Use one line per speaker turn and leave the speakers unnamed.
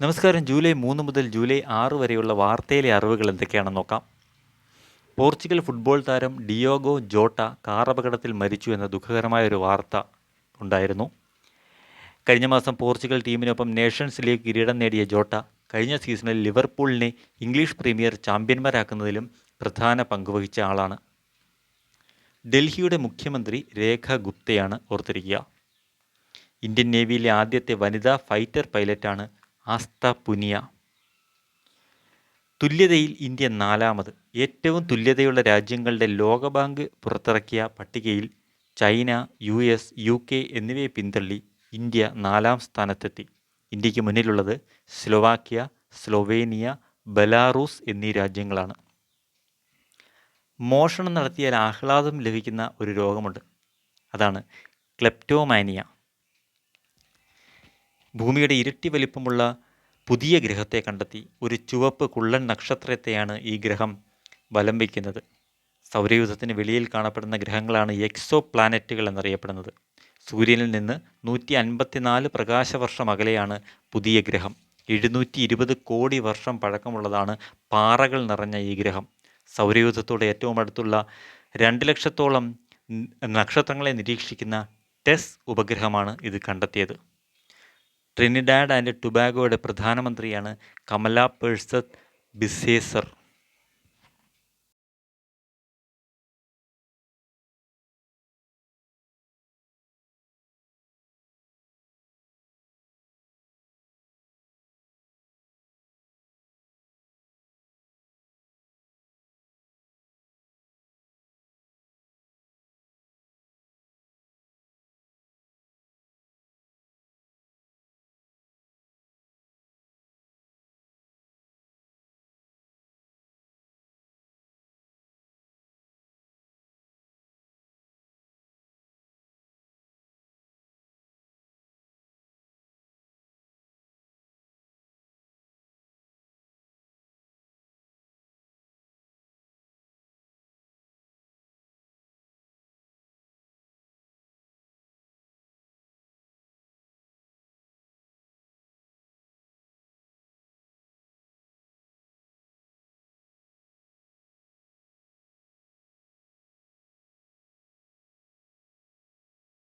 നമസ്കാരം. ജൂലൈ മൂന്ന് മുതൽ ജൂലൈ ആറ് വരെയുള്ള വാർത്തയിലെ അറിവുകൾ എന്തൊക്കെയാണെന്ന് നോക്കാം. പോർച്ചുഗൽ ഫുട്ബോൾ താരം ഡിയോഗോ ജോട്ട കാർ അപകടത്തിൽ മരിച്ചു എന്ന ദുഃഖകരമായ ഒരു വാർത്ത ഉണ്ടായിരുന്നു. കഴിഞ്ഞ മാസം പോർച്ചുഗൽ ടീമിനൊപ്പം നേഷൻസ് ലീഗ് കിരീടം നേടിയ ജോട്ട കഴിഞ്ഞ സീസണിൽ ലിവർപൂളിനെ ഇംഗ്ലീഷ് പ്രീമിയർ ചാമ്പ്യന്മാരാക്കുന്നതിലും പ്രധാന പങ്കുവഹിച്ച ആളാണ്. ഡൽഹിയുടെ മുഖ്യമന്ത്രി രേഖ ഗുപ്തയാണ് ഓർത്തിരിക്കുക. ഇന്ത്യൻ നേവിയിലെ ആദ്യത്തെ വനിതാ ഫൈറ്റർ പൈലറ്റാണ് ആസ്ത പുനിയ തുല്യതയിൽ ഇന്ത്യ നാലാമത്. ഏറ്റവും തുല്യതയുള്ള രാജ്യങ്ങളുടെ ലോകബാങ്ക് പുറത്തിറക്കിയ പട്ടികയിൽ China U S U K എന്നിവയെ പിന്തള്ളി ഇന്ത്യ നാലാം സ്ഥാനത്തെത്തി. ഇന്ത്യയ്ക്ക് മുന്നിലുള്ളത് സ്ലൊവാക്യ സ്ലൊവേനിയ ബലാറൂസ് എന്നീ രാജ്യങ്ങളാണ്. മോഷണം നടത്തിയാൽ ആഹ്ലാദം ലഭിക്കുന്ന ഒരു രോഗമുണ്ട്. അതാണ് ക്ലെപ്റ്റോമാനിയ. ഭൂമിയുടെ ഇരട്ടി വലിപ്പമുള്ള പുതിയ ഗ്രഹത്തെ കണ്ടെത്തി ഒരു ചുവപ്പ് കുള്ളൻ നക്ഷത്രത്തെയാണ് ഈ ഗ്രഹം വലം വയ്ക്കുന്നത്. സൗരയൂഥത്തിന് വെളിയിൽ കാണപ്പെടുന്ന ഗ്രഹങ്ങളാണ് എക്സോ പ്ലാനറ്റുകൾ എന്നറിയപ്പെടുന്നത്. സൂര്യനിൽ നിന്ന് നൂറ്റി അൻപത്തിനാല് പ്രകാശവർഷം അകലെയാണ് പുതിയ ഗ്രഹം. എഴുന്നൂറ്റി ഇരുപത് കോടി വർഷം പഴക്കമുള്ളതാണ് പാറകൾ നിറഞ്ഞ ഈ ഗ്രഹം. സൗരയൂഥത്തോട് ഏറ്റവും അടുത്തുള്ള രണ്ട് ലക്ഷത്തോളം നക്ഷത്രങ്ങളെ നിരീക്ഷിക്കുന്ന ടെസ് ഉപഗ്രഹമാണ് ഇത് കണ്ടെത്തിയത്. ട്രിനിഡാഡ് ആൻഡ് ടുബാഗോയുടെ പ്രധാനമന്ത്രിയാണ് കമല പേഴ്സത് ബിസേസർ.